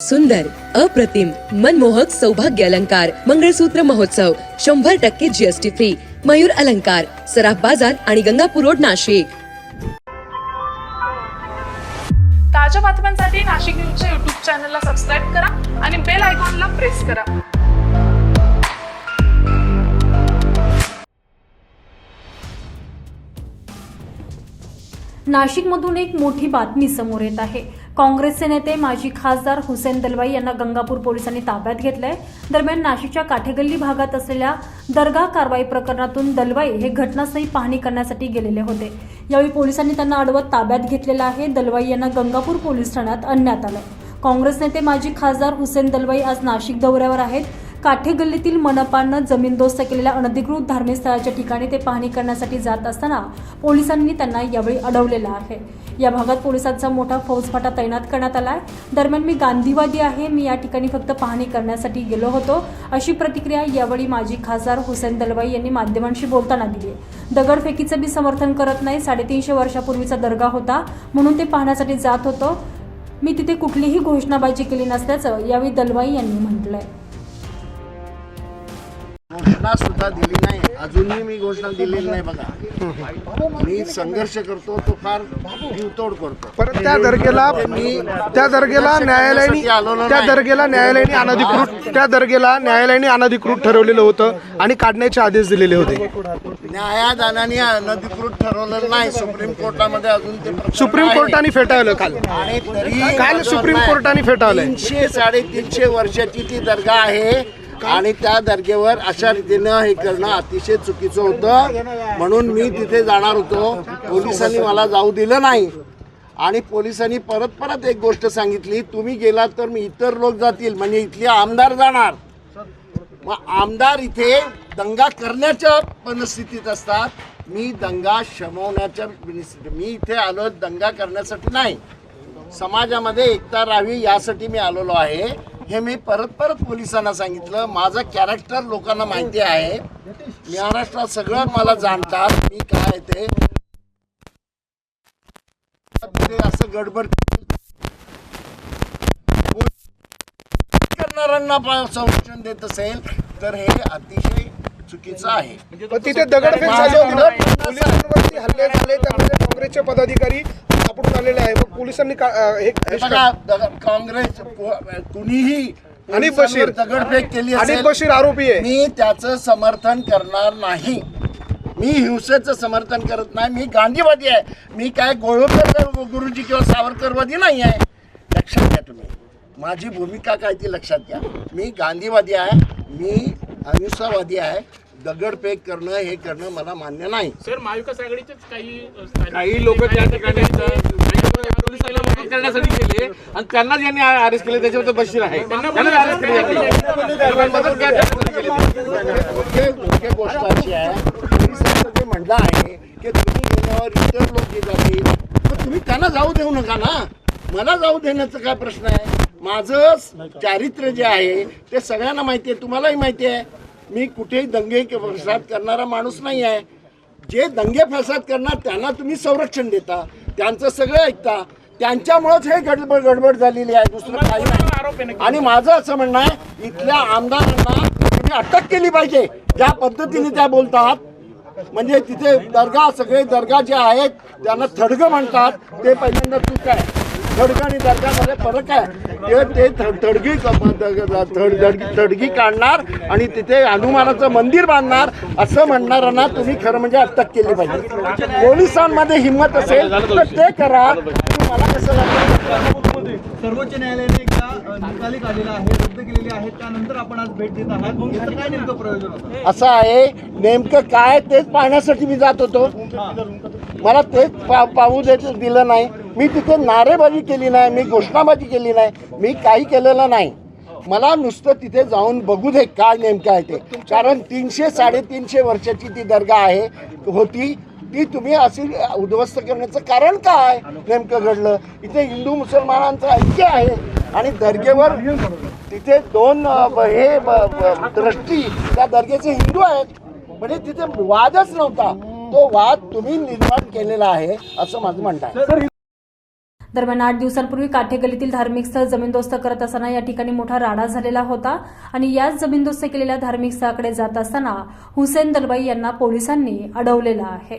सुंदर अप्रतिम मनमोहक सौभाग्य अलंकार मंगळसूत्र महोत्सव शंभर टक्के जीएसटी फ्री मयूर अलंकार सराफ बाजार आणि गंगापूर रोड नाशिक. ताज्या बातम्यांसाठी नाशिक न्यूजच्या युट्यूब चॅनलला सबस्क्राईब करा आणि बेल आयकॉनला प्रेस करा. नाशिकमधून एक मोठी बातमी समोर येत आहे. काँग्रेसचे नेते माजी खासदार हुसेन दलवाई यांना गंगापूर पोलिसांनी ताब्यात घेतलंय. दरम्यान नाशिकच्या काठेगल्ली भागात असलेल्या दर्गा कारवाई प्रकरणातून दलवाई हे घटनास्थळी पाहणी करण्यासाठी गेलेले होते. यावेळी पोलिसांनी त्यांना अडवत ताब्यात घेतलेलं आहे. दलवाई यांना गंगापूर पोलीस ठाण्यात आणण्यात आलं काँग्रेस नेते माजी खासदार हुसेन दलवाई आज नाशिक दौऱ्यावर आहेत. काठेगल्लीतील मनपानं जमीनदोस्त केलेल्या अनधिकृत धार्मिक स्थळाच्या ठिकाणी ते पाहणी करण्यासाठी जात असताना पोलिसांनी त्यांना यावेळी अडवलेलं आहे. या भागात पोलिसांचा मोठा फौजफाटा तैनात करण्यात आला आहे दरम्यान मी गांधीवादी आहे. मी या ठिकाणी फक्त पाहणी करण्यासाठी गेलो होतो. अशी प्रतिक्रिया यावेळी माजी खासदार हुसेन दलवाई यांनी माध्यमांशी बोलताना दिली. दगडफेकीचं मी समर्थन करत नाही. साडेतीनशे वर्षापूर्वीचा दर्गा होता. म्हणून ते पाहण्यासाठी जात होतो. मी तिथे कुठलीही घोषणाबाजी केली नसल्याचं यावेळी दलवाई यांनी म्हटलंय. घोषणा सुद्धा दिली नाही. अजूनही मी घोषणा दिलेली नाही बघा. मी संघर्ष करतो तो फार जीवतोड करतो. परत त्या दर्गेला मी त्या दर्गेला न्यायालयाने त्या. दर्गेला न्यायालयाने अनधिकृत त्या दर्गेला न्यायालयाने अनधिकृत ठरवलेलं होतं आणि काढण्याचे आदेश दिलेले होते. न्यायादानाने अनधिकृत ठरवलेलं नाही. सुप्रीम कोर्टामध्ये अजून ते सुप्रीम. कोर्टाने फेटाळलं काल. आणि तरी काल सुप्रीम कोर्टाने फेटाळलंय. तीनशे साडेतीनशे वर्षाची ती दर्गा आहे. आणि त्या दर्गेवर अशा रीतीनं हे करणं अतिशय चुकीचं होतं. म्हणून मी तिथे जाणार होतो. पोलिसांनी मला जाऊ दिलं नाही. आणि पोलिसांनी परत परत एक गोष्ट सांगितली. तुम्ही गेलात तर मी इतर लोक जातील. म्हणजे इथले आमदार जाणार. मग आमदार इथे दंगा करण्याच्या परिस्थितीत असतात. मी दंगा शमवण्याच्या मी इथे आलो दंगा करण्यासाठी नाही. समाजामध्ये एकता राहावी यासाठी मी आलेलो आहे. हे मी परत परत पोलिसांना सांगितलं. माझं कॅरेक्टर लोकांना माहिती आहे. महाराष्ट्रात सगळं मला जाणतात. मी काय ते. असं गडबड करणाऱ्यांना संरक्षण देत असेल तर हे अतिशय चुकीचं आहे. तिथे दगडफेक झाली होती ना? पोलिसांवरती हल्ले झाले त्यामध्ये काँग्रेसचे पदाधिकारी सापडून आलेले आहे मग पोलिसांनी का- अं, हे हे बघा दग- काँग्रेस को- कुणीही आणि बशीर. दगडफेक केली आणि असेल बशीर आरोपी आहे. मी त्याचं समर्थन करणार नाही. मी हिंसेचं समर्थन करत नाही. मी गांधीवादी आहे. मी काय गोळकर गुरुजी किंवा सावरकरवादी नाही आहे. लक्षात घ्या तुम्ही. माझी भूमिका काय ती लक्षात घ्या. मी गांधीवादी आहे. मी अहिंसावादी आहे. दगडफेक करणं हे करणं मला मान्य नाही. सर महाविकास आघाडीचेच काही काही लोक त्या ठिकाणी करण्यासाठी गेले. आणि त्यांनाच यांनी अरेस्ट केले. त्याच्यावर बशीर आहे. त्यांनाच अरेस्ट केले आहे. म्हणणं आहे. की तुम्ही गेल्यावर इतर लोक जे जातील मग तुम्ही त्यांना जाऊ देऊ नका ना. मला जाऊ देण्याचा काय प्रश्न आहे? माझं चारित्र्य जे आहे ते सगळ्यांना माहिती आहे. तुम्हालाही माहिती आहे. मी कुठेही दंगे फसाद करणारा माणूस नाही आहे. जे दंगे फसाद करणार त्यांना तुम्ही संरक्षण देता. त्यांचं सगळं ऐकता. त्यांच्यामुळेच हे गडबड गडबड झालेली आहे. दुसरं काही नाही. आणि माझं असं म्हणणं आहे इथल्या आमदारांना तुम्ही अटक केली पाहिजे. ज्या पद्धतीने त्या बोलतात म्हणजे तिथे दर्गा सगळे दर्गा जे आहेत त्यांना थडगं म्हणतात. ते पहिल्यांदा चूक आहे. थडगं आणि दर्गामध्ये फरक आहे. ते थडगी थडगी थडगी काढणार आणि तिथे हनुमानाचं मंदिर बांधणार असं म्हणणाऱ्यांना तुम्ही खरं म्हणजे अटक केली पाहिजे. पोलिसांमध्ये हिंमत असेल तर ते करा. मला कसं लागतं सर्वोच्च न्यायालयाने निकाली काढलेला आहे रद्द केलेली आहे त्यानंतर आपण आज भेट देत आहात. याचं काय नेमकं प्रयोजन होतं? असं आहे नेमकं काय तेच पाहण्यासाठी मी जात होतो. मला तेच पा पाहू देत दिलं नाही. मी तिथे नारेबाजी केली नाही मी घोषणाबाजी केली नाही मी काही केलेलं नाही. मला नुसतं तिथे जाऊन बघू दे काय नेमकं आहे ते. कारण तीनशे साडेतीनशे वर्षाची ती दर्गा आहे होती. ती तुम्ही अशी उद्ध्वस्त करण्याचं कारण काय? नेमकं घडलं. इथे हिंदू मुसलमानांचं ऐक्य आहे आणि दर्गेवर तिथे दोन हे द्रष्टी त्या दर्गेचे हिंदू आहेत. म्हणजे तिथे वादच नव्हता. तो वाद तुम्ही निर्माण केलेला आहे असं माझं म्हणणं आहे. दरम्यान आठ दिवसांपूर्वी काठेगल्लीतील धार्मिक स्थळ जमीनदोस्त करत असताना या ठिकाणी मोठा राडा झालेला होता आणि याच जमीनदोस्त केलेल्या धार्मिक स्थळाकडे जात असताना हुसेन दलबाई यांना पोलिसांनी अडवलेलं आहे.